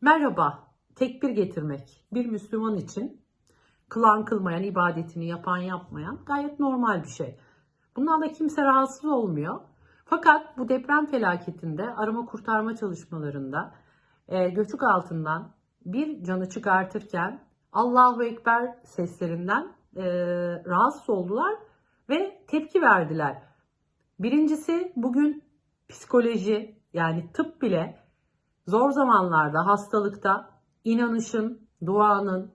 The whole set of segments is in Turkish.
Merhaba, tekbir getirmek bir Müslüman için kılan kılmayan, ibadetini yapan yapmayan gayet normal bir şey. Bundan da kimse rahatsız olmuyor. Fakat bu deprem felaketinde arama kurtarma çalışmalarında e, göçük altından bir canı çıkartırken Allahu Ekber seslerinden e, rahatsız oldular ve tepki verdiler. Birincisi bugün psikoloji yani tıp bile zor zamanlarda, hastalıkta inanışın, duanın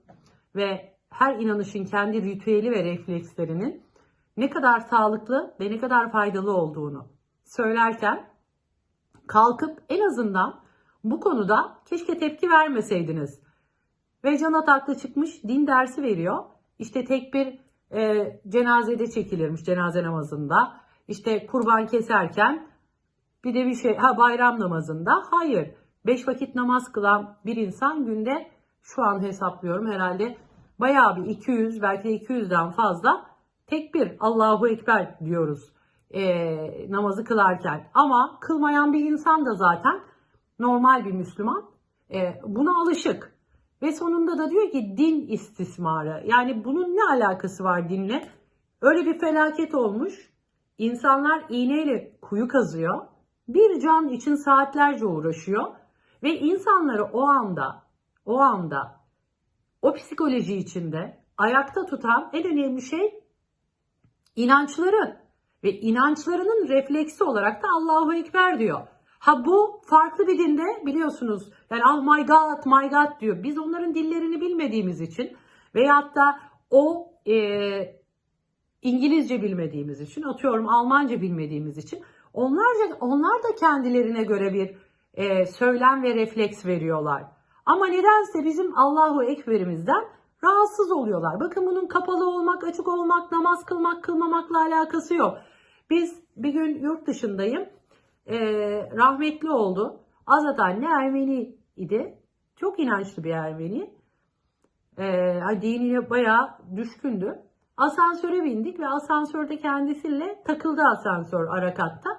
ve her inanışın kendi ritüeli ve reflekslerinin ne kadar sağlıklı ve ne kadar faydalı olduğunu söylerken kalkıp en azından bu konuda keşke tepki vermeseydiniz. Ve Can Ataklı çıkmış din dersi veriyor. İşte tek bir e, cenazede çekilirmiş cenaze namazında. İşte kurban keserken bir de bir şey ha bayram namazında hayır. Beş vakit namaz kılan bir insan günde şu an hesaplıyorum herhalde bayağı bir 200 belki de 200'den fazla tek bir Allahu Ekber diyoruz e, namazı kılarken. Ama kılmayan bir insan da zaten normal bir Müslüman e, buna alışık. Ve sonunda da diyor ki din istismarı. Yani bunun ne alakası var dinle? Öyle bir felaket olmuş. İnsanlar iğneyle kuyu kazıyor. Bir can için saatlerce uğraşıyor. Ve insanları o anda, o anda, o psikoloji içinde ayakta tutan en önemli şey inançları. Ve inançlarının refleksi olarak da Allahu Ekber diyor. Ha bu farklı bir dinde biliyorsunuz. Yani oh my god, my god diyor. Biz onların dillerini bilmediğimiz için veyahut da o e, İngilizce bilmediğimiz için, atıyorum Almanca bilmediğimiz için onlarca onlar da kendilerine göre bir e, söylem ve refleks veriyorlar. Ama nedense bizim Allahu Ekber'imizden rahatsız oluyorlar. Bakın bunun kapalı olmak, açık olmak, namaz kılmak, kılmamakla alakası yok. Biz bir gün yurt dışındayım. E, rahmetli oldu. Azat anne Ermeni idi. Çok inançlı bir Ermeni. E, dinine bayağı düşkündü. Asansöre bindik ve asansörde kendisiyle takıldı asansör arakatta.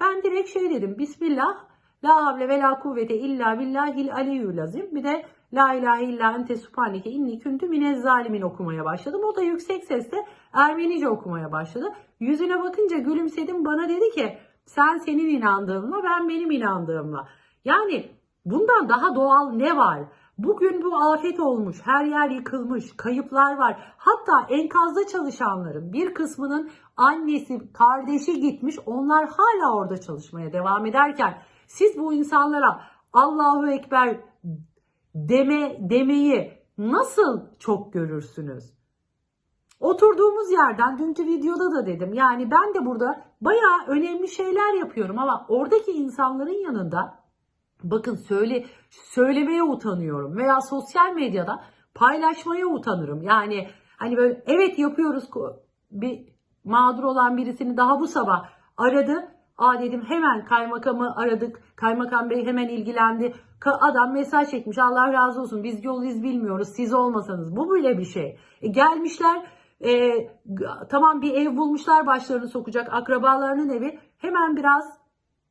Ben direkt şey dedim. Bismillah. La havle ve la kuvvete illa billahil aliyyül azim. Bir de La ilahe illa ente subhaneke inni kuntu minez zalimin okumaya başladım. O da yüksek sesle Ermenice okumaya başladı. Yüzüne bakınca gülümsedim. Bana dedi ki sen senin inandığınla ben benim inandığımla. Yani bundan daha doğal ne var? Bugün bu afet olmuş, her yer yıkılmış, kayıplar var. Hatta enkazda çalışanların bir kısmının annesi, kardeşi gitmiş. Onlar hala orada çalışmaya devam ederken siz bu insanlara Allahu Ekber deme demeyi nasıl çok görürsünüz? Oturduğumuz yerden dünkü videoda da dedim. Yani ben de burada bayağı önemli şeyler yapıyorum ama oradaki insanların yanında bakın söyle söylemeye utanıyorum veya sosyal medyada paylaşmaya utanırım. Yani hani böyle evet yapıyoruz bir mağdur olan birisini daha bu sabah aradı. Aa dedim hemen kaymakamı aradık. Kaymakam bey hemen ilgilendi. Adam mesaj çekmiş. Allah razı olsun. Biz yol iz bilmiyoruz. Siz olmasanız. Bu bile bir şey. E, gelmişler e, tamam bir ev bulmuşlar başlarını sokacak. Akrabalarının evi. Hemen biraz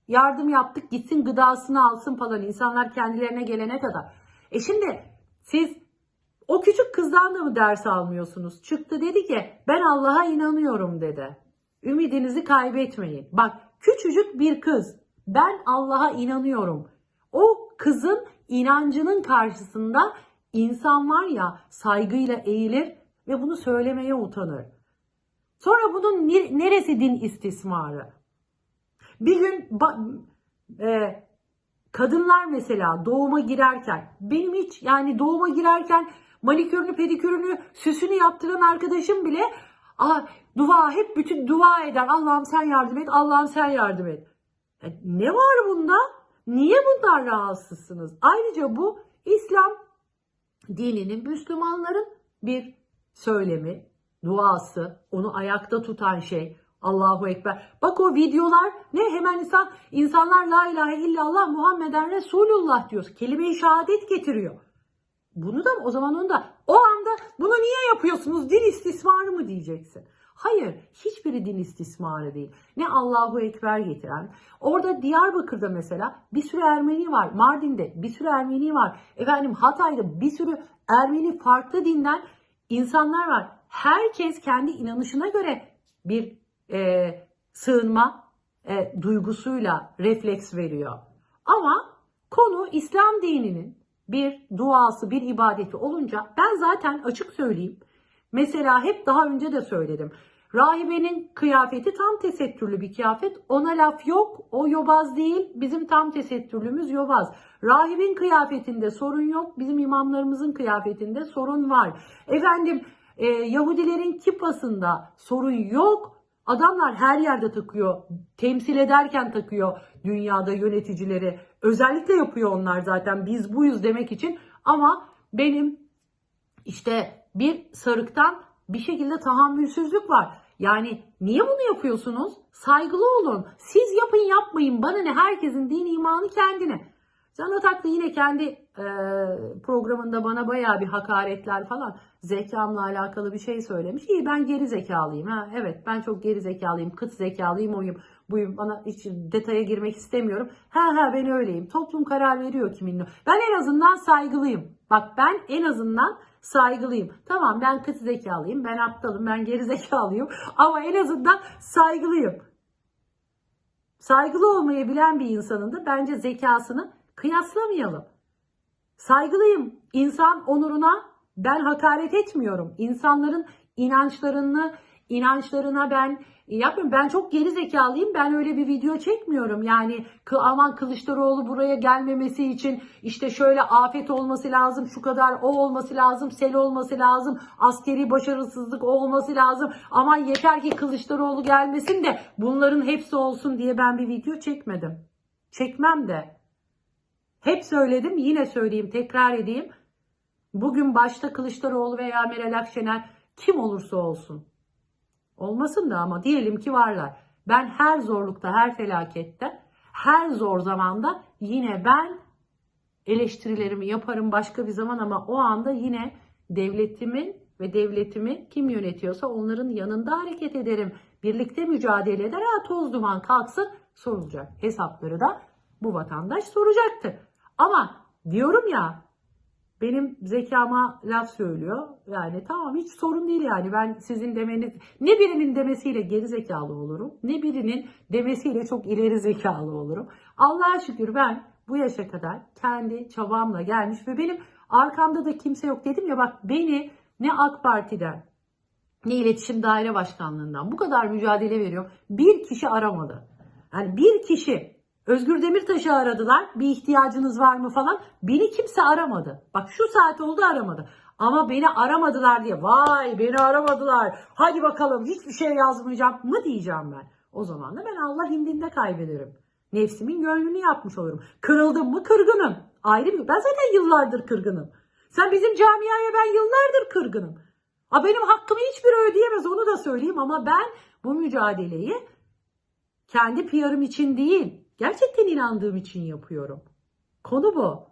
yardım yaptık. Gitsin gıdasını alsın falan. İnsanlar kendilerine gelene kadar. E şimdi siz o küçük kızdan da mı ders almıyorsunuz? Çıktı dedi ki ben Allah'a inanıyorum dedi. Ümidinizi kaybetmeyin. Bak küçücük bir kız ben Allah'a inanıyorum. O kızın inancının karşısında insan var ya saygıyla eğilir ve bunu söylemeye utanır. Sonra bunun neresi din istismarı? Bir gün e, kadınlar mesela doğuma girerken benim hiç yani doğuma girerken manikürünü pedikürünü süsünü yaptıran arkadaşım bile Aa, dua hep bütün dua eder. Allah'ım sen yardım et. Allah'ım sen yardım et. Yani ne var bunda? Niye bundan rahatsızsınız? Ayrıca bu İslam dininin Müslümanların bir söylemi, duası, onu ayakta tutan şey. Allahu Ekber. Bak o videolar ne hemen insan insanlar la ilahe illallah Muhammeden Resulullah diyor. Kelime-i şehadet getiriyor. Bunu da o zaman onu da o anda bunu niye yapıyorsunuz? Din istismarı mı diyeceksin? Hayır, hiçbiri din istismarı değil. Ne Allahu Ekber getiren. Orada Diyarbakır'da mesela bir sürü Ermeni var. Mardin'de bir sürü Ermeni var. Efendim Hatay'da bir sürü Ermeni farklı dinden insanlar var. Herkes kendi inanışına göre bir e, sığınma e, duygusuyla refleks veriyor. Ama konu İslam dininin bir duası, bir ibadeti olunca ben zaten açık söyleyeyim. Mesela hep daha önce de söyledim. Rahibenin kıyafeti tam tesettürlü bir kıyafet. Ona laf yok. O yobaz değil. Bizim tam tesettürlümüz yobaz. Rahibin kıyafetinde sorun yok. Bizim imamlarımızın kıyafetinde sorun var. Efendim e, Yahudilerin kipasında sorun yok. Adamlar her yerde takıyor. Temsil ederken takıyor dünyada yöneticileri. Özellikle yapıyor onlar zaten. Biz buyuz demek için. Ama benim işte bir sarıktan bir şekilde tahammülsüzlük var. Yani niye bunu yapıyorsunuz? Saygılı olun. Siz yapın yapmayın. Bana ne herkesin dini imanı kendine. Can Atak da yine kendi e, programında bana bayağı bir hakaretler falan zekamla alakalı bir şey söylemiş. İyi ben geri zekalıyım. Ha, evet ben çok geri zekalıyım. Kıt zekalıyım oyum. Buyum bana hiç detaya girmek istemiyorum. Ha ha ben öyleyim. Toplum karar veriyor kiminle. Ben en azından saygılıyım. Bak ben en azından saygılıyım. Tamam ben kıt zekalıyım. Ben aptalım. Ben geri zekalıyım. Ama en azından saygılıyım. Saygılı olmayı bilen bir insanın da bence zekasını kıyaslamayalım. Saygılıyım. İnsan onuruna ben hakaret etmiyorum. İnsanların inançlarını, inançlarına ben yapmıyorum. Ben çok geri zekalıyım. Ben öyle bir video çekmiyorum. Yani aman Kılıçdaroğlu buraya gelmemesi için işte şöyle afet olması lazım, şu kadar o olması lazım, sel olması lazım, askeri başarısızlık olması lazım. Aman yeter ki Kılıçdaroğlu gelmesin de bunların hepsi olsun diye ben bir video çekmedim. Çekmem de. Hep söyledim, yine söyleyeyim, tekrar edeyim. Bugün başta Kılıçdaroğlu veya Meral Akşener kim olursa olsun. Olmasın da ama diyelim ki varlar. Ben her zorlukta, her felakette, her zor zamanda yine ben eleştirilerimi yaparım başka bir zaman ama o anda yine devletimin ve devletimi kim yönetiyorsa onların yanında hareket ederim. Birlikte mücadele eder. Ha toz duman kalksın sorulacak. Hesapları da bu vatandaş soracaktır. Ama diyorum ya benim zekama laf söylüyor. Yani tamam hiç sorun değil yani. Ben sizin demeniz ne birinin demesiyle geri zekalı olurum. Ne birinin demesiyle çok ileri zekalı olurum. Allah'a şükür ben bu yaşa kadar kendi çabamla gelmiş ve benim arkamda da kimse yok dedim ya bak beni ne AK Parti'den ne iletişim daire başkanlığından bu kadar mücadele veriyorum. Bir kişi aramadı. Yani bir kişi Özgür Demirtaş'ı aradılar. Bir ihtiyacınız var mı falan. Beni kimse aramadı. Bak şu saat oldu aramadı. Ama beni aramadılar diye vay beni aramadılar. Hadi bakalım hiçbir şey yazmayacağım mı diyeceğim ben. O zaman da ben Allah indinde kaybederim. Nefsimin gönlünü yapmış olurum. Kırıldım mı kırgınım. Ayrı bir. Ben zaten yıllardır kırgınım. Sen bizim camiaya ben yıllardır kırgınım. Ha benim hakkımı hiçbir ödeyemez onu da söyleyeyim ama ben bu mücadeleyi kendi PR'ım için değil, gerçekten inandığım için yapıyorum. Konu bu.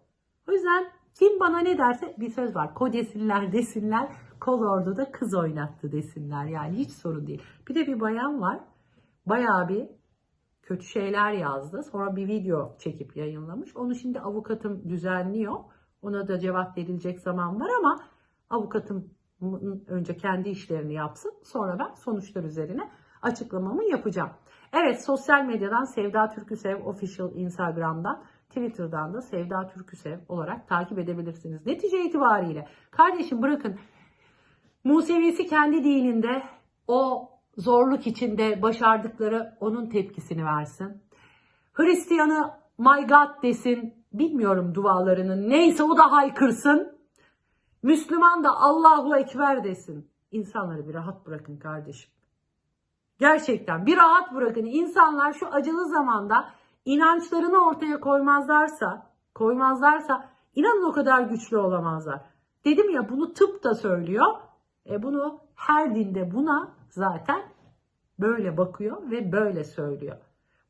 O yüzden kim bana ne derse bir söz var. Ko desinler desinler, kol orduda kız oynattı desinler. Yani hiç sorun değil. Bir de bir bayan var. Bayağı bir kötü şeyler yazdı. Sonra bir video çekip yayınlamış. Onu şimdi avukatım düzenliyor. Ona da cevap verilecek zaman var ama avukatım önce kendi işlerini yapsın. Sonra ben sonuçlar üzerine açıklamamı yapacağım. Evet sosyal medyadan Sevda Türküsev Official Instagram'dan Twitter'dan da Sevda Türküsev olarak takip edebilirsiniz. Netice itibariyle kardeşim bırakın Musevisi kendi dininde o zorluk içinde başardıkları onun tepkisini versin. Hristiyanı my God desin bilmiyorum dualarının neyse o da haykırsın. Müslüman da Allahu Ekber desin. İnsanları bir rahat bırakın kardeşim. Gerçekten bir rahat bırakın. İnsanlar şu acılı zamanda inançlarını ortaya koymazlarsa, koymazlarsa inanın o kadar güçlü olamazlar. Dedim ya bunu tıp da söylüyor. E bunu her dinde buna zaten böyle bakıyor ve böyle söylüyor.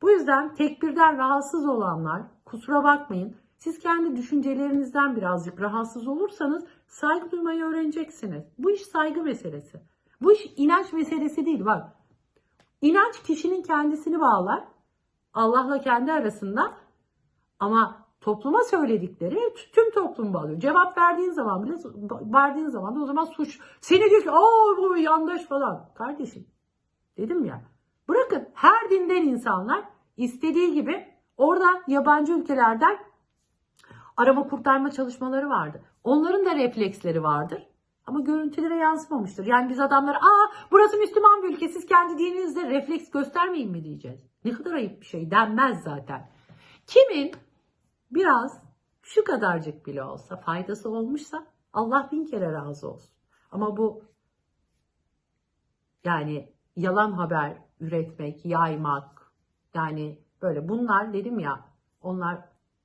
Bu yüzden tekbirden rahatsız olanlar kusura bakmayın. Siz kendi düşüncelerinizden birazcık rahatsız olursanız saygı duymayı öğreneceksiniz. Bu iş saygı meselesi. Bu iş inanç meselesi değil bak. İnanç kişinin kendisini bağlar. Allah'la kendi arasında ama topluma söyledikleri tüm toplum bağlıyor. Cevap verdiğin zaman bile verdiğin zaman da o zaman suç. Seni diyor ki aa bu yandaş falan. Kardeşim dedim ya bırakın her dinden insanlar istediği gibi orada yabancı ülkelerden arama kurtarma çalışmaları vardı. Onların da refleksleri vardır. Ama görüntülere yansımamıştır. Yani biz adamlara aa burası Müslüman bir ülke siz kendi dininizde refleks göstermeyin mi diyeceğiz. Ne kadar ayıp bir şey denmez zaten. Kimin biraz şu kadarcık bile olsa faydası olmuşsa Allah bin kere razı olsun. Ama bu yani yalan haber üretmek, yaymak yani böyle bunlar dedim ya onlar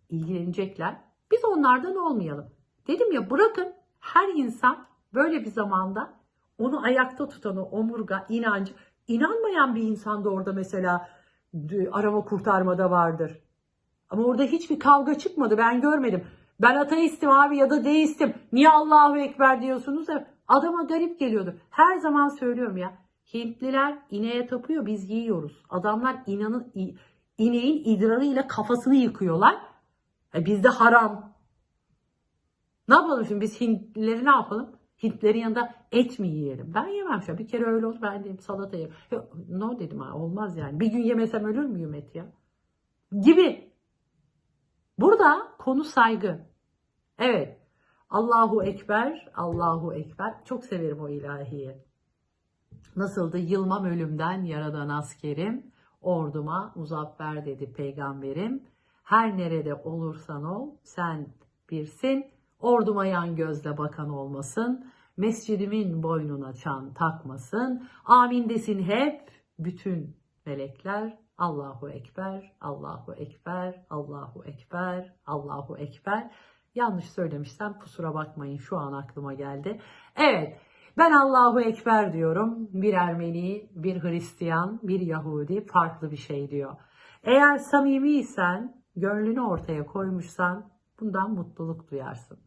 ilgilenecekler. Biz onlardan olmayalım. Dedim ya bırakın her insan böyle bir zamanda onu ayakta tutan o omurga, inancı, inanmayan bir insan da orada mesela arama kurtarmada vardır. Ama orada hiçbir kavga çıkmadı ben görmedim. Ben ateistim abi ya da deistim. Niye Allahu Ekber diyorsunuz da adama garip geliyordu. Her zaman söylüyorum ya. Hintliler ineğe tapıyor biz yiyoruz. Adamlar inanın ineğin idrarıyla kafasını yıkıyorlar. E bizde haram. Ne yapalım şimdi biz Hintlileri ne yapalım? Hintlerin yanında et mi yiyelim? Ben yemem şu an. Bir kere öyle oldu ben dedim salata yerim. No dedim ha olmaz yani. Bir gün yemesem ölür müyüm et ya? Gibi. Burada konu saygı. Evet. Allahu Ekber, Allahu Ekber. Çok severim o ilahiyi. Nasıldı? Yılmam ölümden yaradan askerim. Orduma muzaffer dedi peygamberim. Her nerede olursan ol sen birsin. Orduma yan gözle bakan olmasın. Mescidimin boynuna çan takmasın. Amin desin hep bütün melekler. Allahu Ekber, Allahu Ekber, Allahu Ekber, Allahu Ekber. Yanlış söylemişsem kusura bakmayın şu an aklıma geldi. Evet ben Allahu Ekber diyorum. Bir Ermeni, bir Hristiyan, bir Yahudi farklı bir şey diyor. Eğer samimiysen, gönlünü ortaya koymuşsan bundan mutluluk duyarsın.